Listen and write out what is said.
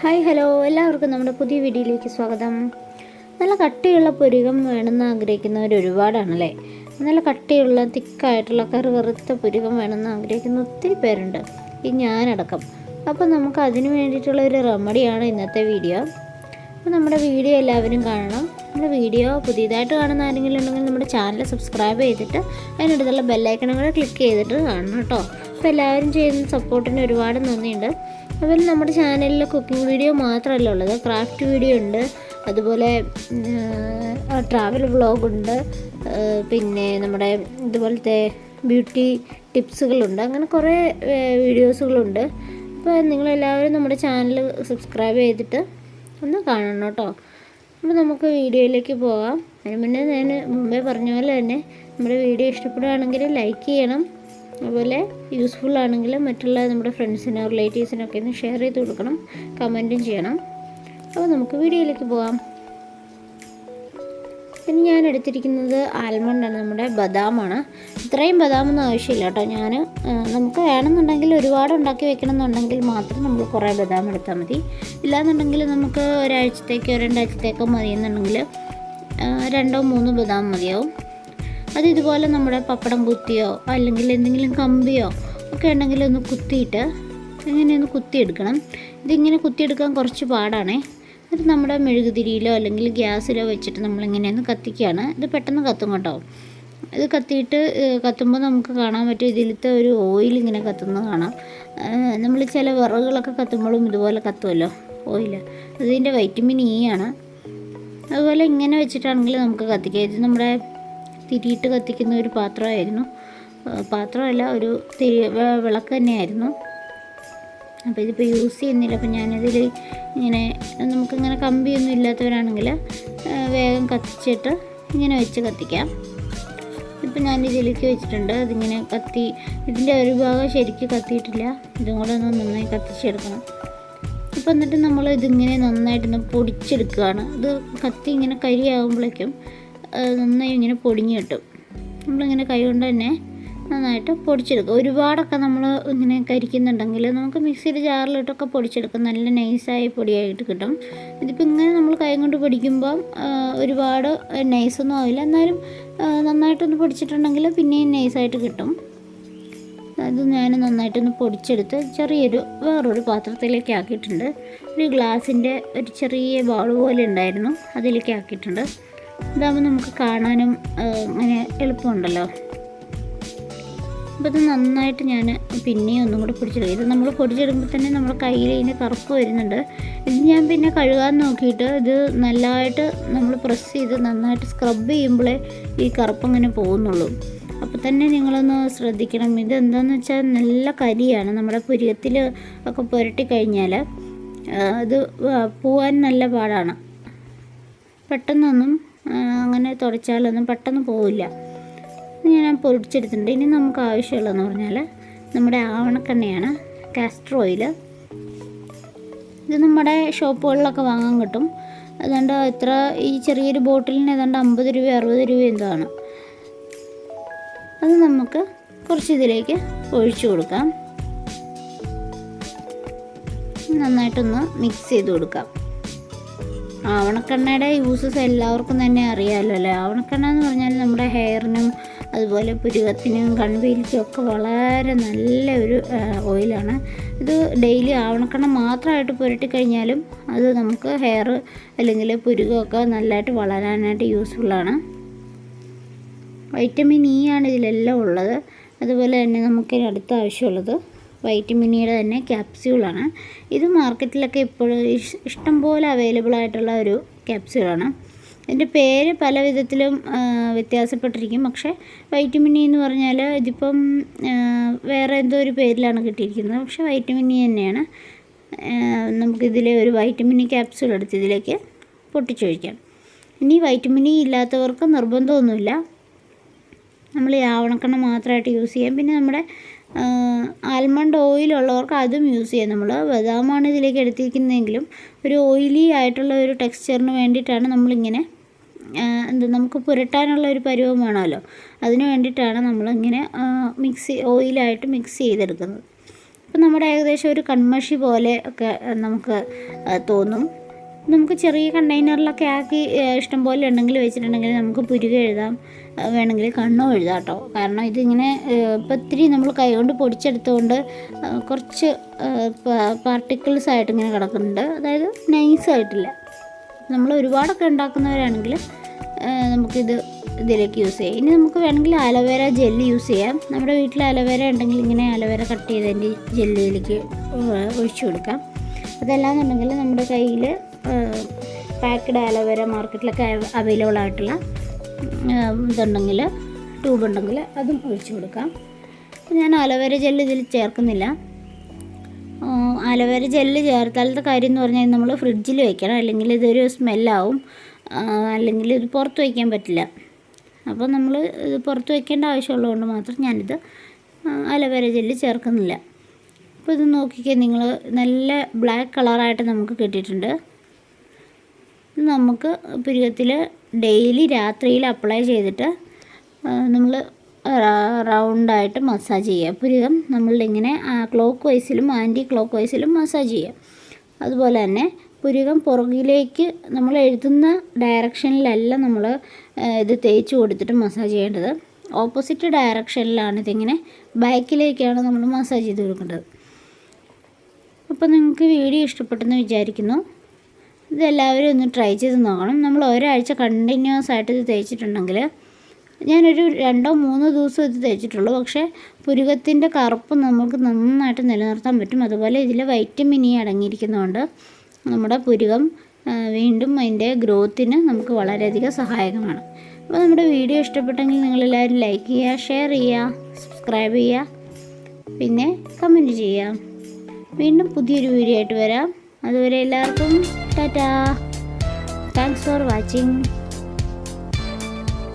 Hi hello. എല്ലാവർക്കും നമ്മുടെ പുതിയ വീഡിയോയിലേക്ക് സ്വാഗതം. നല്ല കട്ടിയുള്ള പുരുകം വേണമെന്ന് ആഗ്രഹിക്കുന്നവർ ഒരുപാടാണല്ലേ? നല്ല കട്ടിയുള്ള തിക്കായിട്ടുള്ള കറി വറുത്ത പുരുകം വേണമെന്ന് ആഗ്രഹിക്കുന്ന ഒത്തിരി പേരുണ്ട്. ഈ ഞാനടക്കം. അപ്പോൾ നമുക്ക് അതിന് വേണ്ടിയിട്ടുള്ള ഒരു റെമഡിയാണ് ഇന്നത്തെ വീഡിയോ. അപ്പോൾ നമ്മുടെ വീഡിയോ എല്ലാവരും കാണണം. നമ്മുടെ വീഡിയോ പുതിയതായിട്ട് കാണുന്ന ആരെങ്കിലും ഉണ്ടെങ്കിൽ നമ്മുടെ ചാനൽ സബ്സ്ക്രൈബ് ചെയ്തിട്ട് അതിനടുത്തുള്ള ബെല്ലൈക്കണം കൂടെ ക്ലിക്ക് ചെയ്തിട്ട് കാണണം കേട്ടോ. അപ്പോൾ എല്ലാവരും ചെയ്യുന്ന സപ്പോർട്ടിന് ഒരുപാട് നന്ദിയുണ്ട്. അതുപോലെ നമ്മുടെ ചാനലിൽ കുക്കിംഗ് വീഡിയോ മാത്രമല്ല ഉള്ളത്. ക്രാഫ്റ്റ് വീഡിയോ ഉണ്ട്. അതുപോലെ ട്രാവൽ വ്ളോഗുണ്ട് പിന്നെ നമ്മുടെ ഇതുപോലത്തെ ബ്യൂട്ടി ടിപ്സുകളുണ്ട് അങ്ങനെ കുറേ വീഡിയോസുകളുണ്ട് അപ്പോൾ നിങ്ങളെല്ലാവരും നമ്മുടെ ചാനൽ സബ്സ്ക്രൈബ് ചെയ്തിട്ട് ഒന്ന് കാണണം കേട്ടോ. അപ്പോൾ നമുക്ക് വീഡിയോയിലേക്ക് പോകാം. അതിന് മുന്നേ ഞാൻ മുമ്പേ പറഞ്ഞ പോലെ തന്നെ നമ്മുടെ വീഡിയോ ഇഷ്ടപ്പെടുകയാണെങ്കിൽ ലൈക്ക് ചെയ്യണം. അതുപോലെ യൂസ്ഫുൾ ആണെങ്കിൽ മറ്റുള്ള നമ്മുടെ ഫ്രണ്ട്സിനോ റിലേറ്റീവ്സിനൊക്കെ ഒന്ന് ഷെയർ ചെയ്ത് കൊടുക്കണം കമന്റും ചെയ്യണം. അപ്പോൾ നമുക്ക് വീഡിയോയിലേക്ക് പോകാം പിന്നെ ഞാൻ എടുത്തിരിക്കുന്നത് ആൽമണ്ടാണ് നമ്മുടെ ബദാമാണ്. ഇത്രയും ബദാമൊന്നും ആവശ്യമില്ല കേട്ടോ. ഞാൻ നമുക്ക് വേണമെന്നുണ്ടെങ്കിൽ ഒരുപാട് ഉണ്ടാക്കി വെക്കണം എന്നുണ്ടെങ്കിൽ മാത്രം നമ്മൾ കുറേ ബദാം എടുത്താൽ മതി. ഇല്ലാന്നുണ്ടെങ്കിൽ നമുക്ക് ഒരാഴ്ചത്തേക്കോ രണ്ടാഴ്ചത്തേക്കോ മതി എന്നുണ്ടെങ്കിൽ രണ്ടോ മൂന്നോ ബദാം മതിയാവും. അത് ഇതുപോലെ നമ്മുടെ പപ്പടം കുത്തിയോ അല്ലെങ്കിൽ എന്തെങ്കിലും കമ്പിയോ ഒക്കെ ഉണ്ടെങ്കിൽ ഒന്ന് കുത്തിയിട്ട് ഇങ്ങനെ ഒന്ന് കുത്തിയെടുക്കണം. ഇതിങ്ങനെ കുത്തിയെടുക്കാൻ കുറച്ച് പാടാണേ. അത് നമ്മുടെ മെഴുകുതിരിയിലോ അല്ലെങ്കിൽ ഗ്യാസിലോ വെച്ചിട്ട് നമ്മളിങ്ങനെ ഒന്ന് കത്തിക്കുകയാണ്. ഇത് പെട്ടെന്ന് കത്തും കേട്ടോ. ഇത് കത്തിയിട്ട് കത്തുമ്പോൾ നമുക്ക് കാണാൻ പറ്റും ഇതിലത്തെ ഒരു ഓയിൽ ഇങ്ങനെ കത്തുന്നത് കാണാം. നമ്മൾ ചില വിറകുകളൊക്കെ കത്തുമ്പോഴും ഇതുപോലെ കത്തുമല്ലോ ഓയിൽ അതിന്റെ വൈറ്റമിൻ ഇ ആണ്. അതുപോലെ ഇങ്ങനെ വെച്ചിട്ടാണെങ്കിൽ നമുക്ക് കത്തിക്കാം. ഇത് നമ്മുടെ തിരിയിട്ട് കത്തിക്കുന്ന ഒരു പാത്രമായിരുന്നു. പാത്രമല്ല ഒരു തിരി വിളക്ക് തന്നെയായിരുന്നു. അപ്പോൾ ഇതിപ്പോൾ യൂസ് ചെയ്യുന്നില്ല. അപ്പോൾ ഞാനിതിൽ ഇങ്ങനെ നമുക്കിങ്ങനെ കമ്പിയൊന്നും ഇല്ലാത്തവരാണെങ്കിൽ വേഗം കത്തിച്ചിട്ട് ഇങ്ങനെ വെച്ച് കത്തിക്കാം. ഇപ്പം ഞാൻ ഇതിലേക്ക് വെച്ചിട്ടുണ്ട്. അതിങ്ങനെ കത്തി ഇതിന്റെ ഒരു ഭാഗം ശരിക്കും കത്തിയിട്ടില്ല. ഇതും കൂടെ ഒന്ന് നന്നായി കത്തിച്ചെടുക്കണം. അപ്പോൾ എന്നിട്ട് നമ്മൾ ഇതിങ്ങനെ നന്നായിട്ടൊന്ന് പൊടിച്ചെടുക്കുകയാണ്. ഇത് കത്തി ഇങ്ങനെ കരിയാകുമ്പോഴേക്കും നന്നായി ഇങ്ങനെ പൊടിഞ്ഞ് കിട്ടും. നമ്മളിങ്ങനെ കൈ കൊണ്ട് തന്നെ നന്നായിട്ട് പൊടിച്ചെടുക്കുക ഒരുപാടൊക്കെ നമ്മൾ ഇങ്ങനെ കരിക്കുന്നുണ്ടെങ്കിൽ നമുക്ക് മിക്സിയിൽ ജാറിലിട്ടൊക്കെ പൊടിച്ചെടുക്കും. നല്ല നൈസായ പൊടിയായിട്ട് കിട്ടും. ഇതിപ്പോൾ ഇങ്ങനെ നമ്മൾ കൈ കൊണ്ട് പൊടിക്കുമ്പം ഒരുപാട് നൈസൊന്നും ആവില്ല. എന്നാലും നന്നായിട്ടൊന്ന് പൊടിച്ചിട്ടുണ്ടെങ്കിൽ പിന്നെയും നൈസായിട്ട് കിട്ടും. അത് ഞാൻ നന്നായിട്ടൊന്ന് പൊടിച്ചെടുത്ത് ചെറിയൊരു വേറൊരു പാത്രത്തിലേക്ക് ആക്കിയിട്ടുണ്ട്. ഒരു ഗ്ലാസിന്റെ ഒരു ചെറിയ ബോൾ പോലെ ഉണ്ടായിരുന്നു. അതിലേക്ക് ആക്കിയിട്ടുണ്ട്. ഇതാകുമ്പോൾ നമുക്ക് കാണാനും അങ്ങനെ എളുപ്പമുണ്ടല്ലോ. അപ്പോൾ ഇത് നന്നായിട്ട് ഞാൻ പിന്നെയും ഒന്നും കൂടി പൊടിച്ചെടുക്കും ഇത് നമ്മൾ പൊടിച്ചെടുക്കുമ്പോൾ തന്നെ നമ്മുടെ കയ്യിൽ ഇതിന് കറുപ്പ് വരുന്നുണ്ട്. ഇത് ഞാൻ പിന്നെ കഴുകാൻ നോക്കിയിട്ട് ഇത് നല്ലതായിട്ട് നമ്മൾ പ്രസ് ചെയ്ത് നന്നായിട്ട് സ്ക്രബ് ചെയ്യുമ്പോഴേ ഈ കറുപ്പ് അങ്ങനെ പോകുന്നുള്ളൂ. അപ്പോൾ തന്നെ നിങ്ങളൊന്ന് ശ്രദ്ധിക്കണം. ഇത് എന്താണെന്ന് വെച്ചാൽ നല്ല കരിയാണ്. നമ്മുടെ പുരികത്തിൽ ഒക്കെ പുരട്ടി കഴിഞ്ഞാൽ ഇത് പോവാൻ നല്ല പാടാണ്. പെട്ടെന്നൊന്നും അങ്ങനെ തുടച്ചാലൊന്നും പെട്ടെന്ന് പോവില്ല. ഞാൻ പൊടിച്ചെടുത്തിട്ടുണ്ട്. ഇനി നമുക്ക് ആവശ്യമുള്ളതെന്ന് പറഞ്ഞാൽ നമ്മുടെ ആവണക്കെണ്ണയാണ് കാസ്റ്റർ ഓയിൽ ഇത് നമ്മുടെ ഷോപ്പുകളിലൊക്കെ വാങ്ങാൻ കിട്ടും. അതുകൊണ്ട് എത്ര ഈ ചെറിയൊരു ബോട്ടിലിന് ഏതാണ്ട് അമ്പത് രൂപ അറുപത് രൂപ എന്തോ ആണ്. അത് നമുക്ക് കുറച്ച് ഇതിലേക്ക് ഒഴിച്ചു കൊടുക്കാം. നന്നായിട്ടൊന്ന് മിക്സ് ചെയ്ത് കൊടുക്കാം. ആവണക്കെണ്ണയുടെ യൂസസ് എല്ലാവർക്കും തന്നെ അറിയാമല്ലോ അല്ലേ? ആവണക്കെണ്ണ എന്ന് പറഞ്ഞാൽ നമ്മുടെ ഹെയറിനും അതുപോലെ പുരുകത്തിനും കൺവീലിക്കും ഒക്കെ വളരെ നല്ല ഒരു ഓയിലാണ് ഇത് ഡെയിലി ആവണക്കെണ്ണ മാത്രമായിട്ട് പുരട്ടി കഴിഞ്ഞാലും അത് നമുക്ക് ഹെയർ അല്ലെങ്കിൽ പുരുകമൊക്കെ നല്ലതായിട്ട് വളരാനായിട്ട് യൂസ്ഫുള്ളാണ് വൈറ്റമിൻ ഇ ആണ് ഇതിലെല്ലാം ഉള്ളത്. അതുപോലെ തന്നെ നമുക്ക് അടുത്ത ആവശ്യമുള്ളത് വൈറ്റമിൻ ഇയുടെ തന്നെ ക്യാപ്സ്യൂളാണ്. ഇത് മാർക്കറ്റിലൊക്കെ ഇപ്പോഴും ഇഷ്ടം പോലെ അവൈലബിൾ ആയിട്ടുള്ള ഒരു ക്യാപ്സ്യൂളാണ്. ഇതിന്റെ പേര് പല വിധത്തിലും വ്യത്യാസപ്പെട്ടിരിക്കും. പക്ഷേ വൈറ്റമിൻ ഇ എന്ന് പറഞ്ഞാൽ ഇതിപ്പം വേറെ എന്തോ ഒരു പേരിലാണ് കിട്ടിയിരിക്കുന്നത്. പക്ഷേ വൈറ്റമിൻ ഇ തന്നെയാണ്. നമുക്കിതിലെ ഒരു വൈറ്റമിൻ ഇ ക്യാപ്സ്യൂൾ എടുത്ത് ഇതിലേക്ക് പൊട്ടിച്ചൊഴിക്കാം. ഇനി വൈറ്റമിൻ ഇ ഇല്ലാത്തവർക്ക് നിർബന്ധമൊന്നുമില്ല. നമ്മൾ ഈ ആവണക്കെണ്ണ മാത്രമായിട്ട് യൂസ് ചെയ്യാം. പിന്നെ നമ്മുടെ ആൽമണ്ട് ഓയിലുള്ളവർക്ക് അതും യൂസ് ചെയ്യാം. നമ്മൾ ബദാമാണ് ഇതിലേക്ക് എടുത്തിരിക്കുന്നതെങ്കിലും ഒരു ഓയിലി ആയിട്ടുള്ള ഒരു ടെക്സ്ചറിന് വേണ്ടിയിട്ടാണ് നമ്മളിങ്ങനെ എന്താ നമുക്ക് പുരട്ടാനുള്ള ഒരു പരുവം വേണമല്ലോ. അതിന് വേണ്ടിയിട്ടാണ് നമ്മളിങ്ങനെ മിക്സ് ഓയിലായിട്ട് മിക്സ് ചെയ്തെടുക്കുന്നത്. അപ്പം നമ്മുടെ ഏകദേശം ഒരു കൺമഷി പോലെ ഒക്കെ നമുക്ക് തോന്നും. നമുക്ക് ചെറിയ കണ്ടെയ്നറിലൊക്കെ ആക്കി ഇഷ്ടംപോലെ ഇഷ്ടം പോലെ ഉണ്ടെങ്കിൽ വെച്ചിട്ടുണ്ടെങ്കിൽ നമുക്ക് പുരുക എഴുതാം. വേണമെങ്കിൽ കണ്ണോ എഴുതാം കേട്ടോ കാരണം ഇതിങ്ങനെ ഇപ്പം ഇത്തിരി നമ്മൾ കൈകൊണ്ട് പൊടിച്ചെടുത്തുകൊണ്ട് കുറച്ച് പാർട്ടിക്കിൾസ് ആയിട്ട് ഇങ്ങനെ കിടക്കുന്നുണ്ട്. അതായത് നൈസായിട്ടില്ല നമ്മൾ ഒരുപാടൊക്കെ ഉണ്ടാക്കുന്നവരാണെങ്കിൽ നമുക്കിത് ഇതിലേക്ക് യൂസ് ചെയ്യാം. ഇനി നമുക്ക് വേണമെങ്കിൽ അലോവേര ജെല്ല് യൂസ് ചെയ്യാം. നമ്മുടെ വീട്ടിൽ അലോവേര ഉണ്ടെങ്കിൽ ഇങ്ങനെ അലോവേര കട്ട് ചെയ്തതിന്റെ ജെല്ലിയിലേക്ക് ഒഴിച്ചു കൊടുക്കാം. അതല്ലാന്നുണ്ടെങ്കിൽ നമ്മുടെ കയ്യിൽ പാക്കഡ് അലവേര മാർക്കറ്റിലൊക്കെ അവൈലബിൾ ആയിട്ടുള്ള ഇതുണ്ടെങ്കിൽ ട്യൂബ് ഉണ്ടെങ്കിൽ അതും ഒഴിച്ചു കൊടുക്കാം. ഞാൻ അലവേര ജെല്ല് ഇതിൽ ചേർക്കുന്നില്ല. അലവേര ജെല്ല് ചേർത്താലത്തെ കാര്യം എന്ന് പറഞ്ഞാൽ നമ്മൾ ഫ്രിഡ്ജിൽ വെക്കണം. അല്ലെങ്കിൽ ഇതൊരു സ്മെല്ലാവും അല്ലെങ്കിൽ ഇത് പുറത്ത് വയ്ക്കാൻ പറ്റില്ല. അപ്പോൾ നമ്മൾ ഇത് പുറത്ത് വയ്ക്കേണ്ട ആവശ്യമുള്ളതുകൊണ്ട് മാത്രം ഞാനിത് അലവേര ജെല്ല് ചേർക്കുന്നില്ല. അപ്പോൾ ഇത് നോക്കിക്കേ നിങ്ങൾ നല്ല ബ്ലാക്ക് കളറായിട്ട് നമുക്ക് കിട്ടിയിട്ടുണ്ട്. നമുക്ക് പുരികത്തിൽ ഡെയിലി രാത്രിയിൽ അപ്ലൈ ചെയ്തിട്ട് നമ്മൾ റൗണ്ടായിട്ട് മസാജ് ചെയ്യുക പുരികം നമ്മളുടെ ഇങ്ങനെ ക്ലോക്ക് വൈസിലും ആന്റി ക്ലോക്ക് വൈസിലും മസാജ് ചെയ്യുക അതുപോലെ തന്നെ പുരികം പുറകിലേക്ക് നമ്മൾ എഴുതുന്ന ഡയറക്ഷനിലല്ല നമ്മൾ ഇത് തേച്ച് കൊടുത്തിട്ട് മസാജ് ചെയ്യേണ്ടത്. ഓപ്പോസിറ്റ് ഡയറക്ഷനിലാണ് ഇതിങ്ങനെ ബാക്കിലേക്കാണ് നമ്മൾ മസാജ് ചെയ്ത് കൊടുക്കേണ്ടത്. അപ്പോൾ നിങ്ങൾക്ക് വീഡിയോ ഇഷ്ടപ്പെട്ടെന്ന് വിചാരിക്കുന്നു. ഇതെല്ലാവരും ഒന്ന് ട്രൈ ചെയ്ത് നോക്കണം. നമ്മൾ ഒരാഴ്ച കണ്ടിന്യൂസ് ആയിട്ട് ഇത് തേച്ചിട്ടുണ്ടെങ്കിൽ ഞാനൊരു രണ്ടോ മൂന്നോ ദിവസം ഇത് തേച്ചിട്ടുള്ളൂ. പക്ഷേ പുരുകത്തിന്റെ കറുപ്പ് നമുക്ക് നന്നായിട്ട് നിലനിർത്താൻ പറ്റും. അതുപോലെ ഇതിൽ വൈറ്റമിൻ ഇ അടങ്ങിയിരിക്കുന്നതുകൊണ്ട് നമ്മുടെ പുരുകം വീണ്ടും അതിന്റെ ഗ്രോത്തിന് നമുക്ക് വളരെയധികം സഹായകമാണ്. അപ്പോൾ നമ്മുടെ വീഡിയോ ഇഷ്ടപ്പെട്ടെങ്കിൽ നിങ്ങളെല്ലാവരും ലൈക്ക് ചെയ്യുക ഷെയർ ചെയ്യുക സബ്സ്ക്രൈബ് ചെയ്യുക പിന്നെ കമന്റ് ചെയ്യുക. വീണ്ടും പുതിയൊരു വീഡിയോ ആയിട്ട് വരാം. അതുവരെ എല്ലാവർക്കും dadah. Thanks for watching.